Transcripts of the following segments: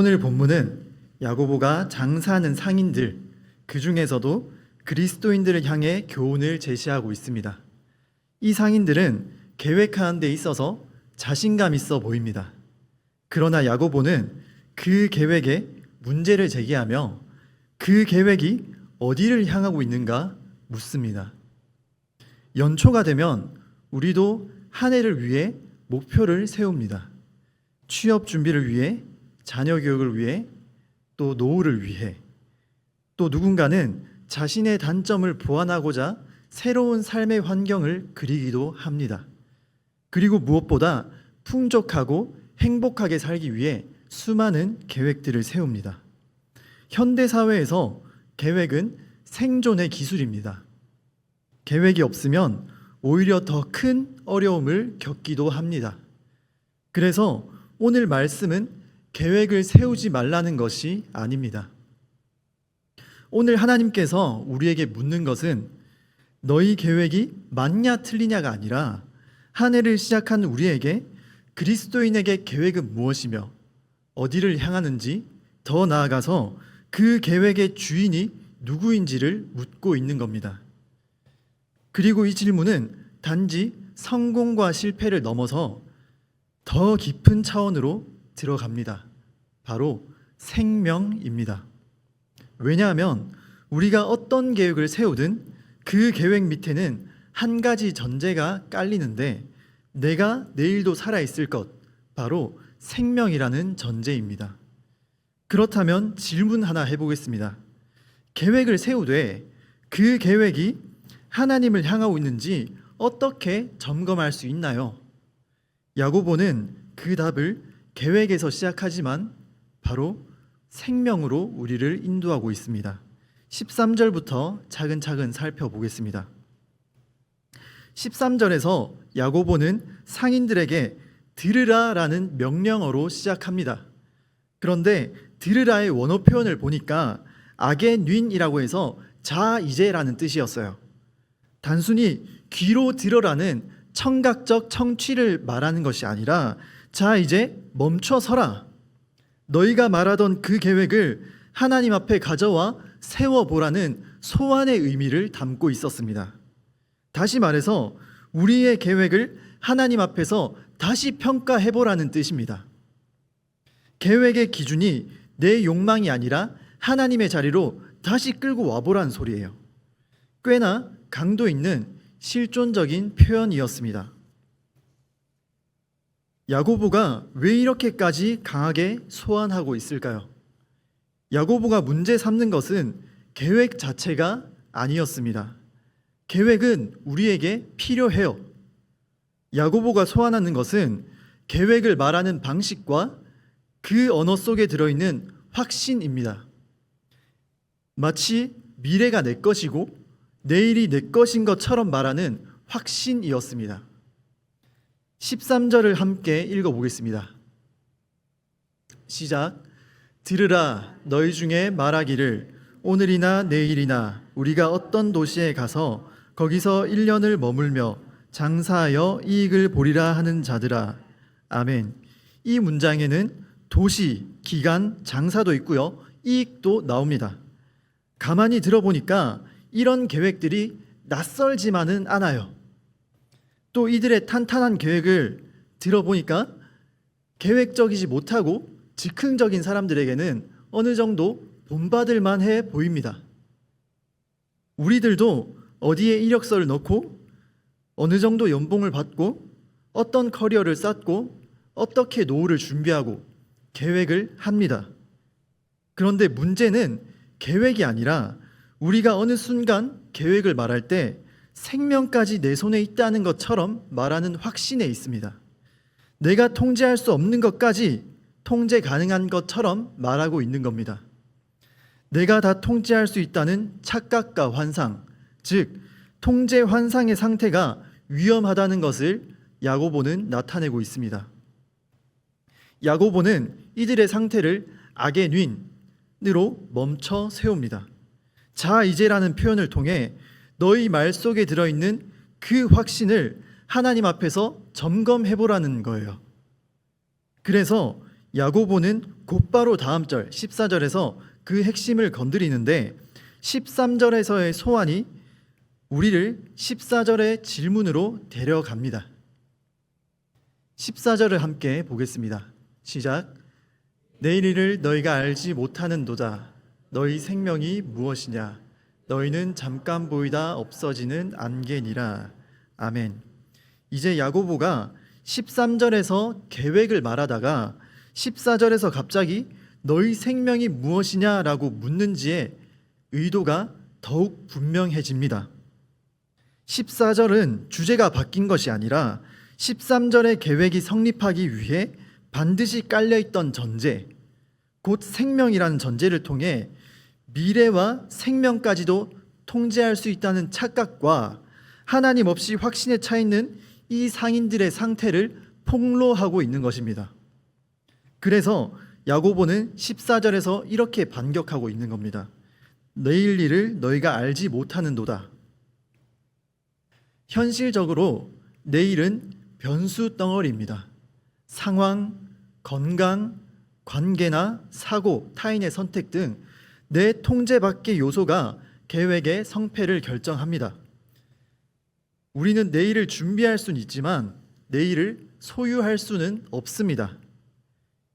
오늘 본문은 야고보가 장사하는 상인들 그 중에서도 그리스도인들을 향해 교훈을 제시하고 있습니다. 이 상인들은 계획하는 데 있어서 자신감 있어 보입니다. 그러나 야고보는 그 계획에 문제를 제기하며 그 계획이 어디를 향하고 있는가 묻습니다. 연초가 되면 우리도 한 해를 위해 목표를 세웁니다. 취업 준비를 위해, 자녀 교육을 위해, 또 노후를 위해, 또 누군가는 자신의 단점을 보완하고자 새로운 삶의 환경을 그리기도 합니다. 그리고 무엇보다 풍족하고 행복하게 살기 위해 수많은 계획들을 세웁니다. 현대 사회에서 계획은 생존의 기술입니다. 계획이 없으면 오히려 더 큰 어려움을 겪기도 합니다. 그래서 오늘 말씀은 계획을 세우지 말라는 것이 아닙니다. 오늘 하나님께서 우리에게 묻는 것은 너희 계획이 맞냐 틀리냐가 아니라 한 해를 시작한 우리에게 그리스도인에게 계획은 무엇이며 어디를 향하는지 더 나아가서 그 계획의 주인이 누구인지를 묻고 있는 겁니다. 그리고 이 질문은 단지 성공과 실패를 넘어서 더 깊은 차원으로 들어갑니다. 바로 생명입니다. 왜냐하면 우리가 어떤 계획을 세우든 그 계획 밑에는 한 가지 전제가 깔리는데 내가 내일도 살아있을 것, 바로 생명이라는 전제입니다. 그렇다면 질문 하나 해보겠습니다. 계획을 세우되 그 계획이 하나님을 향하고 있는지 어떻게 점검할 수 있나요? 야고보는 그 답을 계획에서 시작하지만 바로 생명으로 우리를 인도하고 있습니다. 13절부터 차근차근 살펴보겠습니다. 13절에서 야고보는 상인들에게 들으라라는 명령어로 시작합니다. 그런데 들으라의 원어 표현을 보니까 악의 윈이라고 해서 자 이제라는 뜻이었어요. 단순히 귀로 들어라는 청각적 청취를 말하는 것이 아니라 자 이제 멈춰 서라. 너희가 말하던 그 계획을 하나님 앞에 가져와 세워 보라는 소환의 의미를 담고 있었습니다. 다시 말해서 우리의 계획을 하나님 앞에서 다시 평가해 보라는 뜻입니다. 계획의 기준이 내 욕망이 아니라 하나님의 자리로 다시 끌고 와보라는 소리예요. 꽤나 강도 있는 실존적인 표현이었습니다. 야고보가 왜 이렇게까지 강하게 소환하고 있을까요? 야고보가 문제 삼는 것은 계획 자체가 아니었습니다. 계획은 우리에게 필요해요. 야고보가 소환하는 것은 계획을 말하는 방식과 그 언어 속에 들어있는 확신입니다. 마치 미래가 내 것이고 내일이 내 것인 것처럼 말하는 확신이었습니다. 13절을 함께 읽어보겠습니다. 시작. 들으라 너희 중에 말하기를 오늘이나 내일이나 우리가 어떤 도시에 가서 거기서 1년을 머물며 장사하여 이익을 보리라 하는 자들아. 아멘. 이 문장에는 도시, 기간, 장사도 있고요. 이익도 나옵니다. 가만히 들어보니까 이런 계획들이 낯설지만은 않아요. 또 이들의 탄탄한 계획을 들어보니까 계획적이지 못하고 즉흥적인 사람들에게는 어느 정도 본받을 만해 보입니다. 우리들도 어디에 이력서를 넣고 어느 정도 연봉을 받고 어떤 커리어를 쌓고 어떻게 노후를 준비하고 계획을 합니다. 그런데 문제는 계획이 아니라 우리가 어느 순간 계획을 말할 때 생명까지 내 손에 있다는 것처럼 말하는 확신에 있습니다. 내가 통제할 수 없는 것까지 통제 가능한 것처럼 말하고 있는 겁니다. 내가 다 통제할 수 있다는 착각과 환상, 즉 통제 환상의 상태가 위험하다는 것을 야고보는 나타내고 있습니다. 야고보는 이들의 상태를 악의 윈으로 멈춰 세웁니다. 자 이제라는 표현을 통해 너희 말 속에 들어있는 그 확신을 하나님 앞에서 점검해 보라는 거예요. 그래서 야고보는 곧바로 다음 절 14절에서 그 핵심을 건드리는데 13절에서의 소환이 우리를 14절의 질문으로 데려갑니다. 14절을 함께 보겠습니다. 시작. 내일 일을 너희가 알지 못하는 도다. 너희 생명이 무엇이냐? 너희는 잠깐 보이다 없어지는 안개니라. 아멘. 이제 야고보가 13절에서 계획을 말하다가 14절에서 갑자기 너희 생명이 무엇이냐라고 묻는지에 의도가 더욱 분명해집니다. 14절은 주제가 바뀐 것이 아니라 13절의 계획이 성립하기 위해 반드시 깔려있던 전제, 곧 생명이라는 전제를 통해 미래와 생명까지도 통제할 수 있다는 착각과 하나님 없이 확신에 차 있는 이 상인들의 상태를 폭로하고 있는 것입니다. 그래서 야고보는 14절에서 이렇게 반격하고 있는 겁니다. 내일 일을 너희가 알지 못하는도다. 현실적으로 내일은 변수 덩어리입니다. 상황, 건강, 관계나 사고, 타인의 선택 등 내 통제 밖의 요소가 계획의 성패를 결정합니다. 우리는 내일을 준비할 수는 있지만 내일을 소유할 수는 없습니다.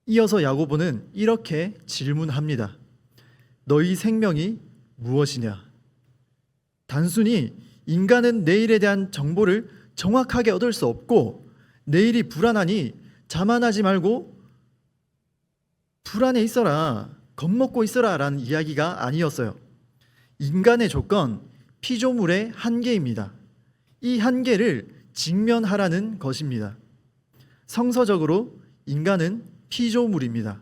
이어서 야고보는 이렇게 질문합니다. 너희 생명이 무엇이냐? 단순히 인간은 내일에 대한 정보를 정확하게 얻을 수 없고 내일이 불안하니 자만하지 말고 불안해 있어라, 겁먹고 있어라라는 이야기가 아니었어요. 인간의 조건, 피조물의 한계입니다. 이 한계를 직면하라는 것입니다. 성서적으로 인간은 피조물입니다.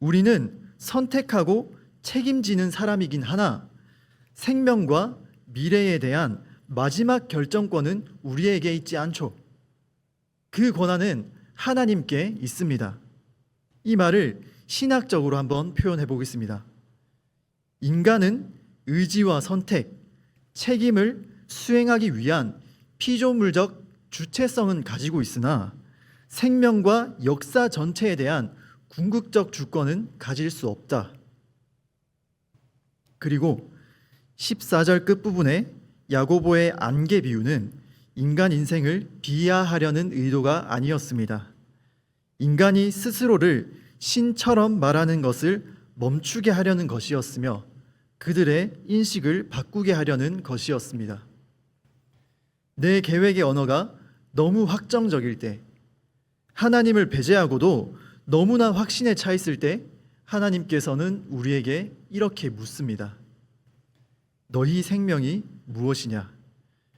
우리는 선택하고 책임지는 사람이긴 하나 생명과 미래에 대한 마지막 결정권은 우리에게 있지 않죠. 그 권한은 하나님께 있습니다. 이 말을 신학적으로 한번 표현해 보겠습니다. 인간은 의지와 선택, 책임을 수행하기 위한 피조물적 주체성은 가지고 있으나 생명과 역사 전체에 대한 궁극적 주권은 가질 수 없다. 그리고 14절 끝부분에 야고보의 안개 비유는 인간 인생을 비하하려는 의도가 아니었습니다. 인간이 스스로를 신처럼 말하는 것을 멈추게 하려는 것이었으며 그들의 인식을 바꾸게 하려는 것이었습니다. 내 계획의 언어가 너무 확정적일 때, 하나님을 배제하고도 너무나 확신에 차 있을 때, 하나님께서는 우리에게 이렇게 묻습니다. 너희 생명이 무엇이냐?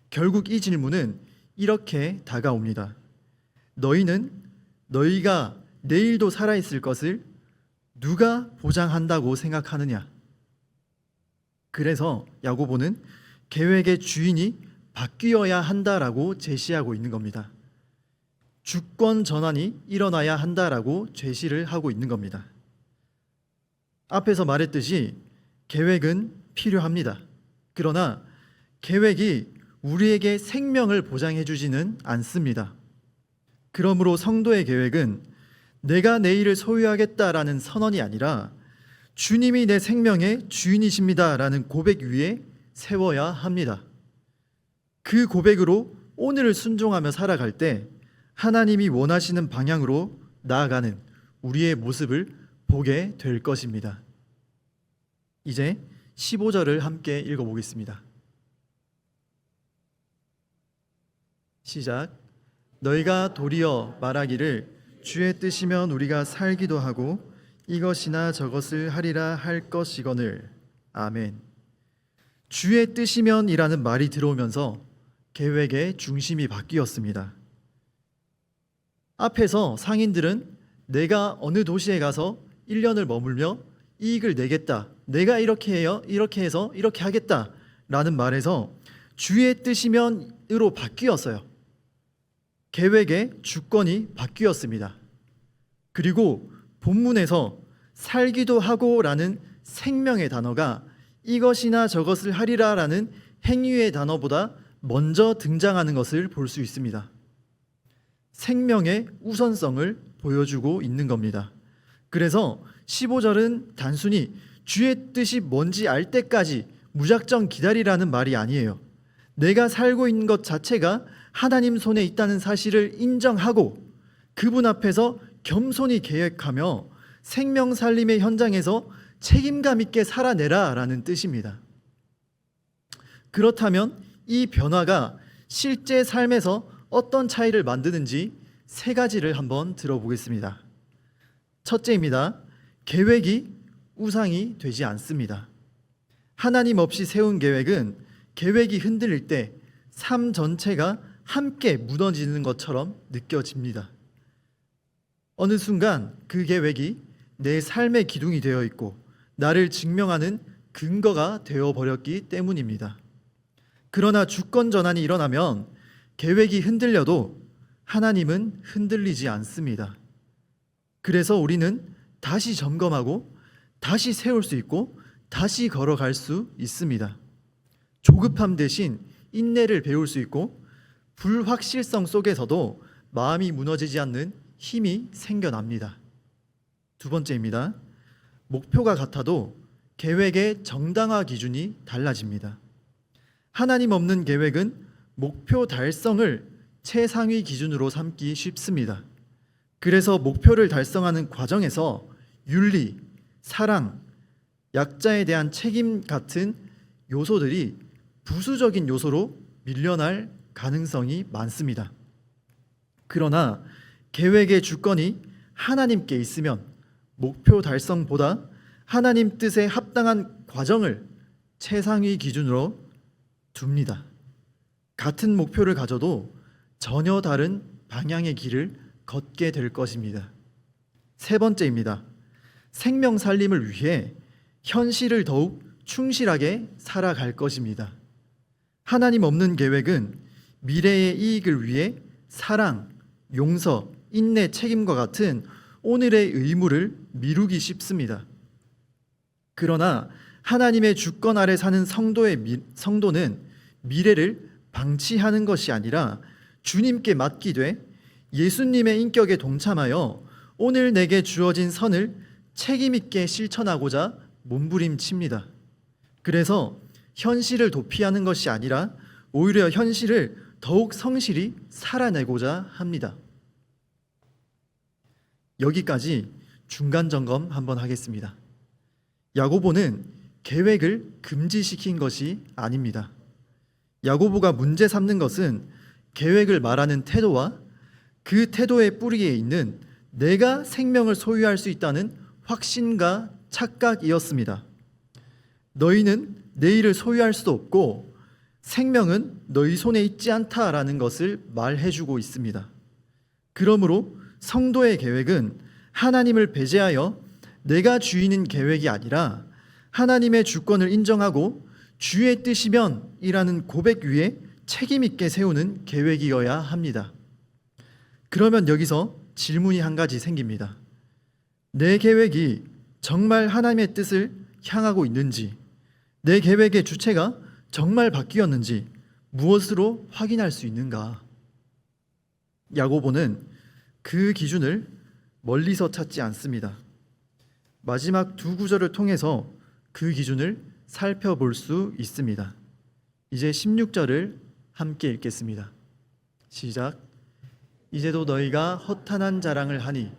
결국 이 질문은 이렇게 다가옵니다. 너희는 너희가 내일도 살아있을 것을 누가 보장한다고 생각하느냐? 그래서 야고보는 계획의 주인이 바뀌어야 한다라고 제시하고 있는 겁니다. 주권 전환이 일어나야 한다라고 제시를 하고 있는 겁니다. 앞에서 말했듯이 계획은 필요합니다. 그러나 계획이 우리에게 생명을 보장해 주지는 않습니다. 그러므로 성도의 계획은 내가 내일을 소유하겠다라는 선언이 아니라 주님이 내 생명의 주인이십니다라는 고백 위에 세워야 합니다. 그 고백으로 오늘을 순종하며 살아갈 때 하나님이 원하시는 방향으로 나아가는 우리의 모습을 보게 될 것입니다. 이제 15절을 함께 읽어보겠습니다. 시작. 너희가 도리어 말하기를 주의 뜻이면 우리가 살기도 하고 이것이나 저것을 하리라 할 것이거늘. 아멘. 주의 뜻이면이라는 말이 들어오면서 계획의 중심이 바뀌었습니다. 앞에서 상인들은 내가 어느 도시에 가서 1년을 머물며 이익을 내겠다. 내가 이렇게 해요. 이렇게 해서 이렇게 하겠다. 라는 말에서 주의 뜻이면으로 바뀌었어요. 계획의 주권이 바뀌었습니다. 그리고 본문에서 살기도 하고라는 생명의 단어가 이것이나 저것을 하리라라는 행위의 단어보다 먼저 등장하는 것을 볼 수 있습니다. 생명의 우선성을 보여주고 있는 겁니다. 그래서 15절은 단순히 주의 뜻이 뭔지 알 때까지 무작정 기다리라는 말이 아니에요. 내가 살고 있는 것 자체가 하나님 손에 있다는 사실을 인정하고 그분 앞에서 겸손히 계획하며 생명 살림의 현장에서 책임감 있게 살아내라라는 뜻입니다. 그렇다면 이 변화가 실제 삶에서 어떤 차이를 만드는지 세 가지를 한번 들어보겠습니다. 첫째입니다. 계획이 우상이 되지 않습니다. 하나님 없이 세운 계획은 계획이 흔들릴 때 삶 전체가 함께 무너지는 것처럼 느껴집니다. 어느 순간 그 계획이 내 삶의 기둥이 되어 있고 나를 증명하는 근거가 되어 버렸기 때문입니다. 그러나 주권 전환이 일어나면 계획이 흔들려도 하나님은 흔들리지 않습니다. 그래서 우리는 다시 점검하고 다시 세울 수 있고 다시 걸어갈 수 있습니다. 조급함 대신 인내를 배울 수 있고 불확실성 속에서도 마음이 무너지지 않는 힘이 생겨납니다. 두 번째입니다. 목표가 같아도 계획의 정당화 기준이 달라집니다. 하나님 없는 계획은 목표 달성을 최상위 기준으로 삼기 쉽습니다. 그래서 목표를 달성하는 과정에서 윤리, 사랑, 약자에 대한 책임 같은 요소들이 부수적인 요소로 밀려날 가능성이 많습니다. 그러나 계획의 주권이 하나님께 있으면 목표 달성보다 하나님 뜻에 합당한 과정을 최상위 기준으로 둡니다. 같은 목표를 가져도 전혀 다른 방향의 길을 걷게 될 것입니다. 세 번째입니다. 생명 살림을 위해 현실을 더욱 충실하게 살아갈 것입니다. 하나님 없는 계획은 미래의 이익을 위해 사랑, 용서, 인내, 책임과 같은 오늘의 의무를 미루기 쉽습니다. 그러나 하나님의 주권 아래 사는 성도의 미, 성도는 미래를 방치하는 것이 아니라 주님께 맡기되 예수님의 인격에 동참하여 오늘 내게 주어진 선을 책임 있게 실천하고자 몸부림칩니다. 그래서 현실을 도피하는 것이 아니라 오히려 현실을 더욱 성실히 살아내고자 합니다. 여기까지 중간 점검 한번 하겠습니다. 야고보는 계획을 금지시킨 것이 아닙니다. 야고보가 문제 삼는 것은 계획을 말하는 태도와 그 태도의 뿌리에 있는 내가 생명을 소유할 수 있다는 확신과 착각이었습니다. 너희는 내일을 소유할 수도 없고 생명은 너희 손에 있지 않다라는 것을 말해주고 있습니다. 그러므로 성도의 계획은 하나님을 배제하여 내가 주인인 계획이 아니라 하나님의 주권을 인정하고 주의 뜻이면이라는 고백 위에 책임 있게 세우는 계획이어야 합니다. 그러면 여기서 질문이 한 가지 생깁니다. 내 계획이 정말 하나님의 뜻을 향하고 있는지, 내 계획의 주체가 정말 바뀌었는지 무엇으로 확인할 수 있는가? 야고보는 그 기준을 멀리서 찾지 않습니다. 마지막 두 구절을 통해서 그 기준을 살펴볼 수 있습니다. 이제 16절을 함께 읽겠습니다. 시작. 이제도 너희가 허탄한 자랑을 하니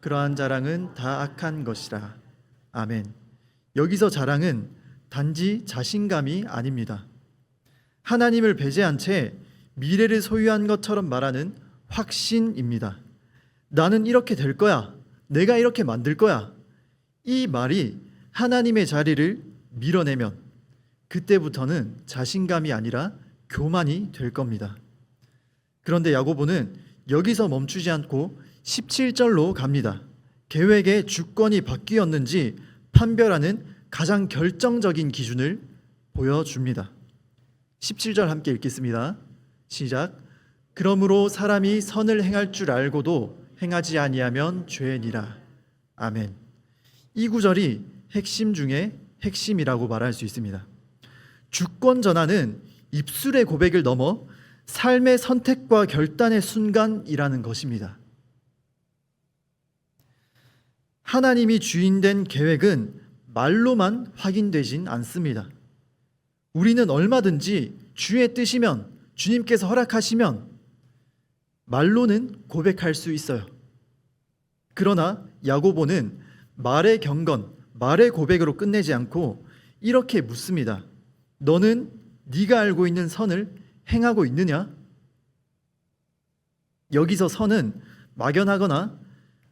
그러한 자랑은 다 악한 것이라. 아멘. 여기서 자랑은 단지 자신감이 아닙니다. 하나님을 배제한 채 미래를 소유한 것처럼 말하는 확신입니다. 나는 이렇게 될 거야. 내가 이렇게 만들 거야. 이 말이 하나님의 자리를 밀어내면 그때부터는 자신감이 아니라 교만이 될 겁니다. 그런데 야고보는 여기서 멈추지 않고 17절로 갑니다. 계획의 주권이 바뀌었는지 판별하는 가장 결정적인 기준을 보여줍니다. 17절 함께 읽겠습니다. 시작. 그러므로 사람이 선을 행할 줄 알고도 행하지 아니하면 죄니라. 아멘. 이 구절이 핵심 중에 핵심이라고 말할 수 있습니다. 주권 전환은 입술의 고백을 넘어 삶의 선택과 결단의 순간이라는 것입니다. 하나님이 주인된 계획은 말로만 확인되진 않습니다. 우리는 얼마든지 주의 뜻이면 주님께서 허락하시면 말로는 고백할 수 있어요. 그러나 야고보는 말의 경건, 말의 고백으로 끝내지 않고 이렇게 묻습니다. 너는 네가 알고 있는 선을 행하고 있느냐? 여기서 선은 막연하거나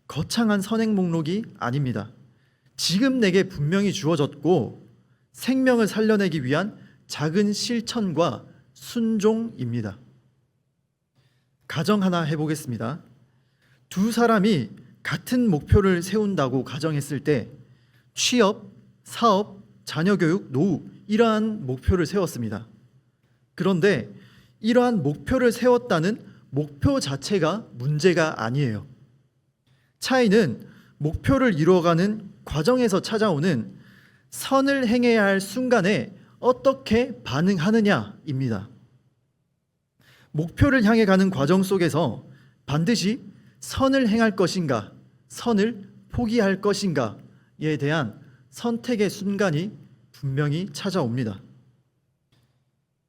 거창한 선행 목록이 아닙니다. 지금 내게 분명히 주어졌고 생명을 살려내기 위한 작은 실천과 순종입니다. 가정 하나 해보겠습니다. 두 사람이 같은 목표를 세운다고 가정했을 때 취업, 사업, 자녀 교육, 노후 이러한 목표를 세웠습니다. 그런데 이러한 목표를 세웠다는 목표 자체가 문제가 아니에요. 차이는 목표를 이루어가는 과정에서 찾아오는 선을 행해야 할 순간에 어떻게 반응하느냐입니다. 목표를 향해 가는 과정 속에서 반드시 선을 행할 것인가, 선을 포기할 것인가에 대한 선택의 순간이 분명히 찾아옵니다.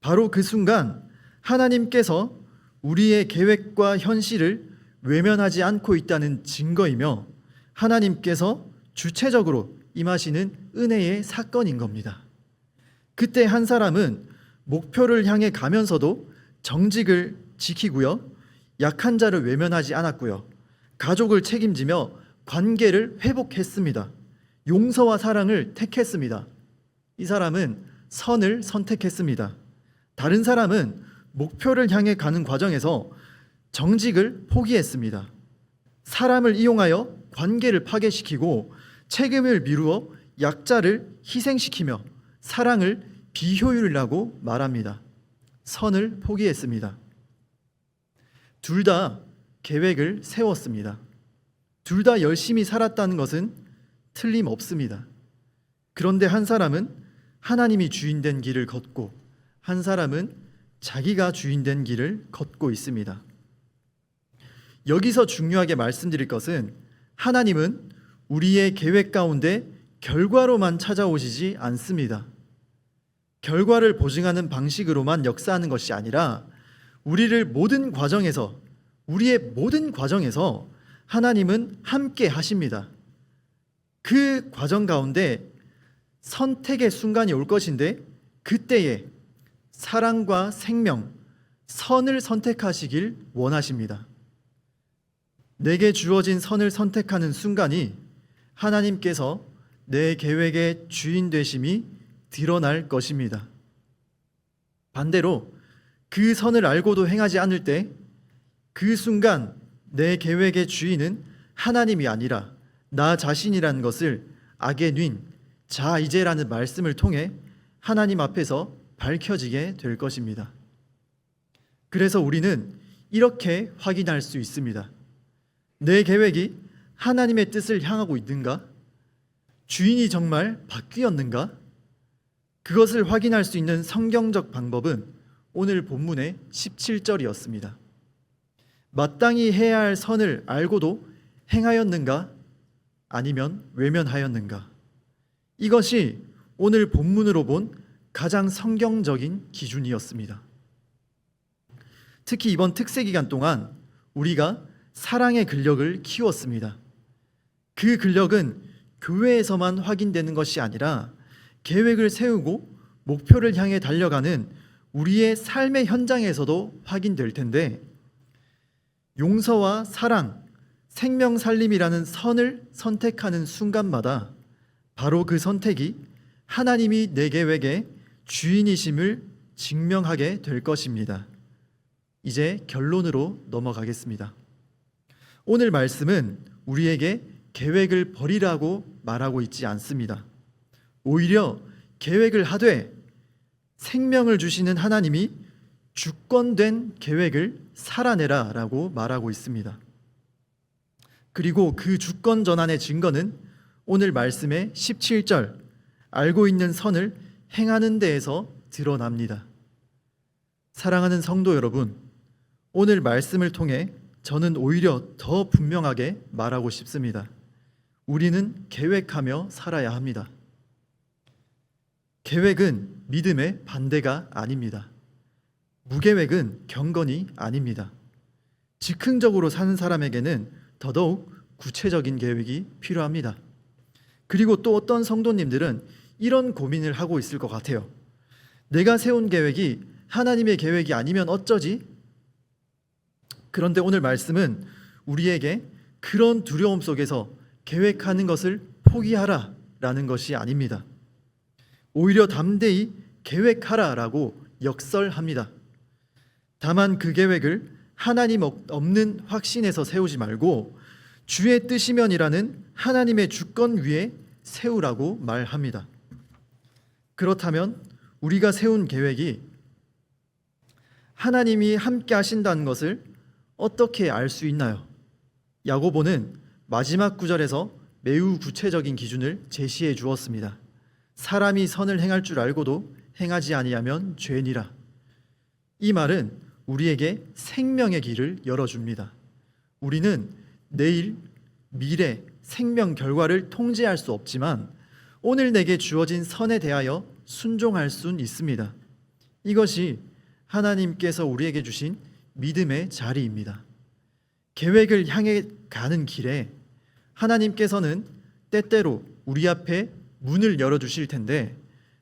바로 그 순간 하나님께서 우리의 계획과 현실을 외면하지 않고 있다는 증거이며 하나님께서 주체적으로 임하시는 은혜의 사건인 겁니다. 그때 한 사람은 목표를 향해 가면서도 정직을 지키고요. 약한 자를 외면하지 않았고요. 가족을 책임지며 관계를 회복했습니다. 용서와 사랑을 택했습니다. 이 사람은 선을 선택했습니다. 다른 사람은 목표를 향해 가는 과정에서 정직을 포기했습니다. 사람을 이용하여 관계를 파괴시키고 책임을 미루어 약자를 희생시키며 사랑을 비효율이라고 말합니다. 선을 포기했습니다. 둘 다 계획을 세웠습니다. 둘 다 열심히 살았다는 것은 틀림없습니다. 그런데 한 사람은 하나님이 주인된 길을 걷고 한 사람은 자기가 주인된 길을 걷고 있습니다. 여기서 중요하게 말씀드릴 것은 하나님은 우리의 계획 가운데 결과로만 찾아오시지 않습니다. 결과를 보증하는 방식으로만 역사하는 것이 아니라 우리를 모든 과정에서 우리의 모든 과정에서 하나님은 함께 하십니다. 그 과정 가운데 선택의 순간이 올 것인데 그때에 사랑과 생명, 선을 선택하시길 원하십니다. 내게 주어진 선을 선택하는 순간이 하나님께서 내 계획의 주인 되심이 드러날 것입니다. 반대로 그 선을 알고도 행하지 않을 때 그 순간 내 계획의 주인은 하나님이 아니라 나 자신이라는 것을 악의 윈 자이제라는 말씀을 통해 하나님 앞에서 밝혀지게 될 것입니다. 그래서 우리는 이렇게 확인할 수 있습니다. 내 계획이 하나님의 뜻을 향하고 있는가? 주인이 정말 바뀌었는가? 그것을 확인할 수 있는 성경적 방법은 오늘 본문의 17절이었습니다. 마땅히 해야 할 선을 알고도 행하였는가? 아니면 외면하였는가? 이것이 오늘 본문으로 본 가장 성경적인 기준이었습니다. 특히 이번 특세 기간 동안 우리가 사랑의 근력을 키웠습니다. 그 근력은 교회에서만 확인되는 것이 아니라 계획을 세우고 목표를 향해 달려가는 우리의 삶의 현장에서도 확인될 텐데 용서와 사랑, 생명 살림이라는 선을 선택하는 순간마다 바로 그 선택이 하나님이 내 계획의 주인이심을 증명하게 될 것입니다. 이제 결론으로 넘어가겠습니다. 오늘 말씀은 우리에게 계획을 버리라고 말하고 있지 않습니다. 오히려 계획을 하되 생명을 주시는 하나님이 주권된 계획을 살아내라 라고 말하고 있습니다. 그리고 그 주권 전환의 증거는 오늘 말씀의 17절 알고 있는 선을 행하는 데에서 드러납니다. 사랑하는 성도 여러분, 오늘 말씀을 통해 저는 오히려 더 분명하게 말하고 싶습니다. 우리는 계획하며 살아야 합니다. 계획은 믿음의 반대가 아닙니다. 무계획은 경건이 아닙니다. 즉흥적으로 사는 사람에게는 더더욱 구체적인 계획이 필요합니다. 그리고 또 어떤 성도님들은 이런 고민을 하고 있을 것 같아요. 내가 세운 계획이 하나님의 계획이 아니면 어쩌지? 그런데 오늘 말씀은 우리에게 그런 두려움 속에서 계획하는 것을 포기하라 라는 것이 아닙니다. 오히려 담대히 계획하라 라고 역설합니다. 다만 그 계획을 하나님 없- 없는 확신에서 세우지 말고 주의 뜻이면이라는 하나님의 주권 위에 세우라고 말합니다. 그렇다면 우리가 세운 계획이 하나님이 함께 하신다는 것을 어떻게 알 수 있나요? 야고보는 마지막 구절에서 매우 구체적인 기준을 제시해 주었습니다. 사람이 선을 행할 줄 알고도 행하지 아니하면 죄니라. 이 말은 우리에게 생명의 길을 열어줍니다. 우리는 내일, 미래, 생명 결과를 통제할 수 없지만 오늘 내게 주어진 선에 대하여 순종할 수는 있습니다. 이것이 하나님께서 우리에게 주신 믿음의 자리입니다. 계획을 향해 가는 길에 하나님께서는 때때로 우리 앞에 문을 열어 주실 텐데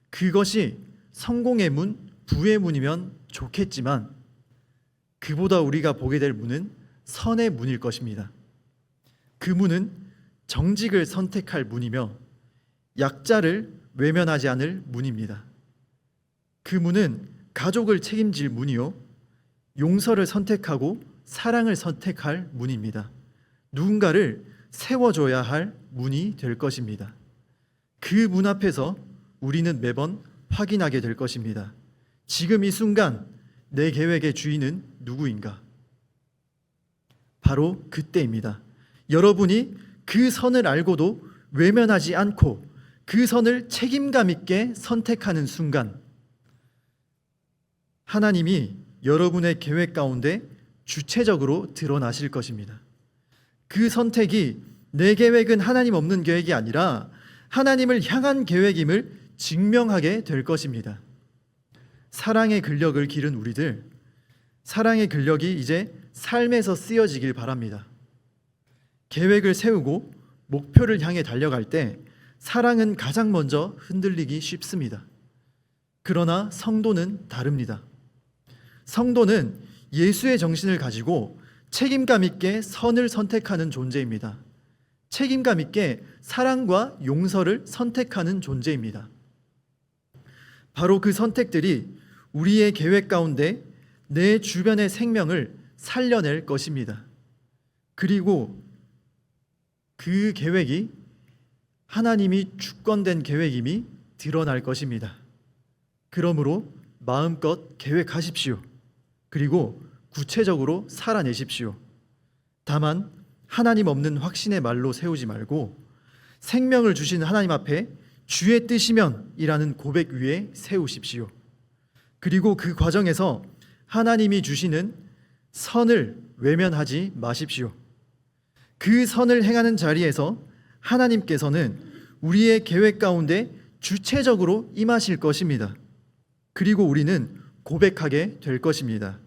그것이 성공의 문, 부의 문이면 좋겠지만 그보다 우리가 보게 될 문은 선의 문일 것입니다. 그 문은 정직을 선택할 문이며 약자를 외면하지 않을 문입니다. 그 문은 가족을 책임질 문이요 용서를 선택하고 사랑을 선택할 문입니다. 누군가를 세워줘야 할 문이 될 것입니다. 그 문 앞에서 우리는 매번 확인하게 될 것입니다. 지금 이 순간 내 계획의 주인은 누구인가? 바로 그때입니다. 여러분이 그 선을 알고도 외면하지 않고 그 선을 책임감 있게 선택하는 순간 하나님이 여러분의 계획 가운데 주체적으로 드러나실 것입니다. 그 선택이 내 계획은 하나님 없는 계획이 아니라 하나님을 향한 계획임을 증명하게 될 것입니다. 사랑의 근력을 기른 우리들, 사랑의 근력이 이제 삶에서 쓰여지길 바랍니다. 계획을 세우고 목표를 향해 달려갈 때 사랑은 가장 먼저 흔들리기 쉽습니다. 그러나 성도는 다릅니다. 성도는 예수의 정신을 가지고 책임감 있게 선을 선택하는 존재입니다. 책임감 있게 사랑과 용서를 선택하는 존재입니다. 바로 그 선택들이 우리의 계획 가운데 내 주변의 생명을 살려낼 것입니다. 그리고 그 계획이 하나님이 주권된 계획임이 드러날 것입니다. 그러므로 마음껏 계획하십시오. 그리고 구체적으로 살아내십시오. 다만 하나님 없는 확신의 말로 세우지 말고 생명을 주신 하나님 앞에 주의 뜻이면이라는 고백 위에 세우십시오. 그리고 그 과정에서 하나님이 주시는 선을 외면하지 마십시오. 그 선을 행하는 자리에서 하나님께서는 우리의 계획 가운데 주체적으로 임하실 것입니다. 그리고 우리는 고백하게 될 것입니다.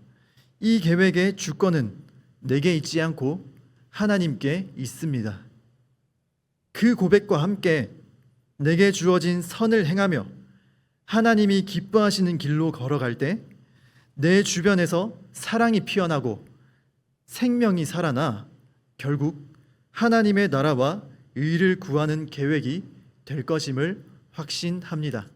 이 계획의 주권은 내게 있지 않고 하나님께 있습니다. 그 고백과 함께 내게 주어진 선을 행하며 하나님이 기뻐하시는 길로 걸어갈 때 내 주변에서 사랑이 피어나고 생명이 살아나 결국 하나님의 나라와 의를 구하는 계획이 될 것임을 확신합니다.